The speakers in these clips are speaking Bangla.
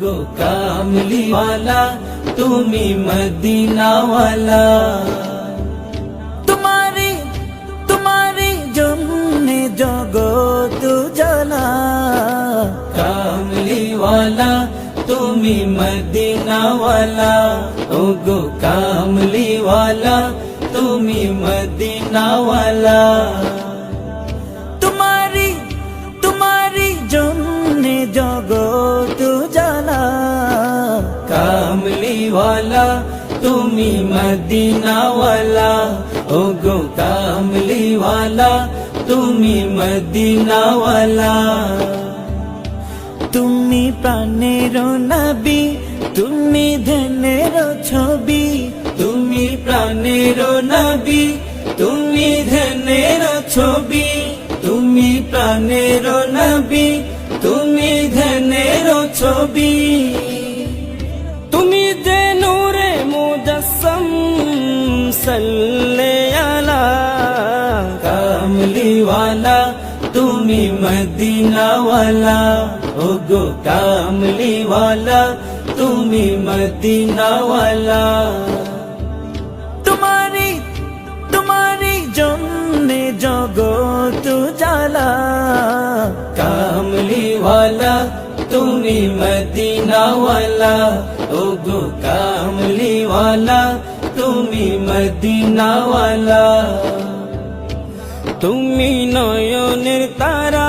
গো কামলিওয়ালা তুমি মদিনাওয়ালা তোমারি তোমারি জন্যে জগত জ্বালা কামলিওয়ালা তুমি মদিনাওয়ালা ও গো কামলিওয়ালা তুমি মদিনাওয়ালা কামলিওয়ালা তুমি মদিনাওয়ালা ও গো কামলিওয়ালা তুমি মদিনাওয়ালা তুমি প্রাণের নবী তুমি ধনের ছবি তুমি প্রাণের নবী তুমি ধনের ছবি তুমি প্রাণের নবী তুমি ধনের ছবি মদিনাওয়ালা ও গো কামলিওয়ালা তুমি মদিনাওয়ালা তোমারি তোমারি জন্যে জগত জ্বালা কামলিওয়ালা তুমি মদিনাওয়ালা ও গো কামলিওয়ালা তুমি মদিনাওয়ালা তুমি নয়নের তারা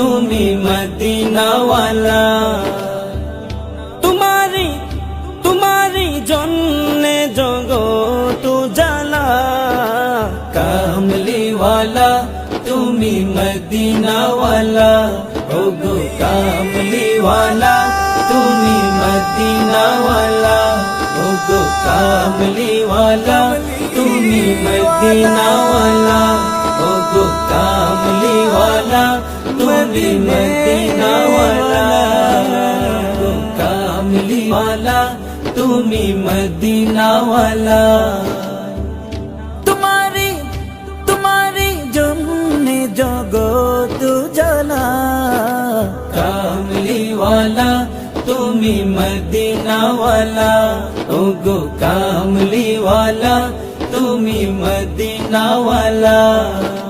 তুমি মদিনাওয়ালা। তোমারি তোমারি জন্যে জগত জ্বালা কামলিওয়ালা, তুমি মদিনাওয়ালা। ও গো কামলিওয়ালা, তুমি মদিনাওয়ালা। ও গো কামলিওয়ালা, তুমি মদিনাওয়ালা। ও গো কামলিওয়ালা তুমি মদিনাওয়ালা গো কামলিওয়ালা তুমি মদিনাওয়ালা তোমারি তোমারি জন্যে জগত জ্বালা কামলিওয়ালা তুমি মদিনাওয়ালা ও গো কামলিওয়ালা তুমি মদিনাওয়ালা তোমারি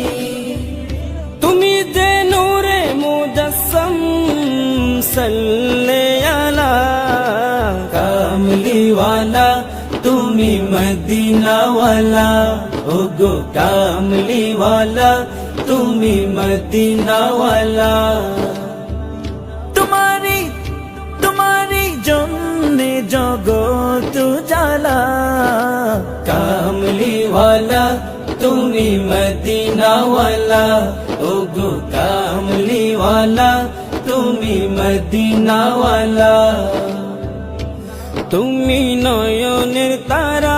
মদিনাওয়ালা ও গো কামলিওয়ালা তুমি মদিনাওয়ালা তোমারি তোমারি জন্যে জগত জ্বালা কামলিওয়ালা তুমি মদিনাওয়ালা ও গো কামলিওয়ালা তুমি মদিনাওয়ালা তুমি নয়নের তারা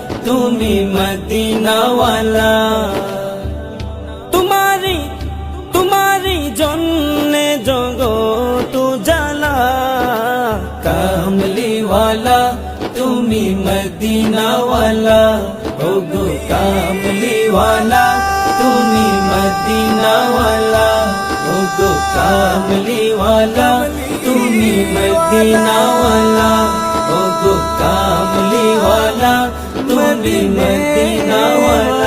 তুমি মদিনাওয়ালা। তোমারি তোমারি জন্যে জগত জালা কামলিওয়ালা, তুমি মদিনাওয়ালা। ওগো কামলিওয়ালা, তুমি মদিনাওয়ালা। ওগো কামলিওয়ালা, তুমি মদিনাওয়ালা। কামলিওয়ালা তুমি মদিনাওয়ালা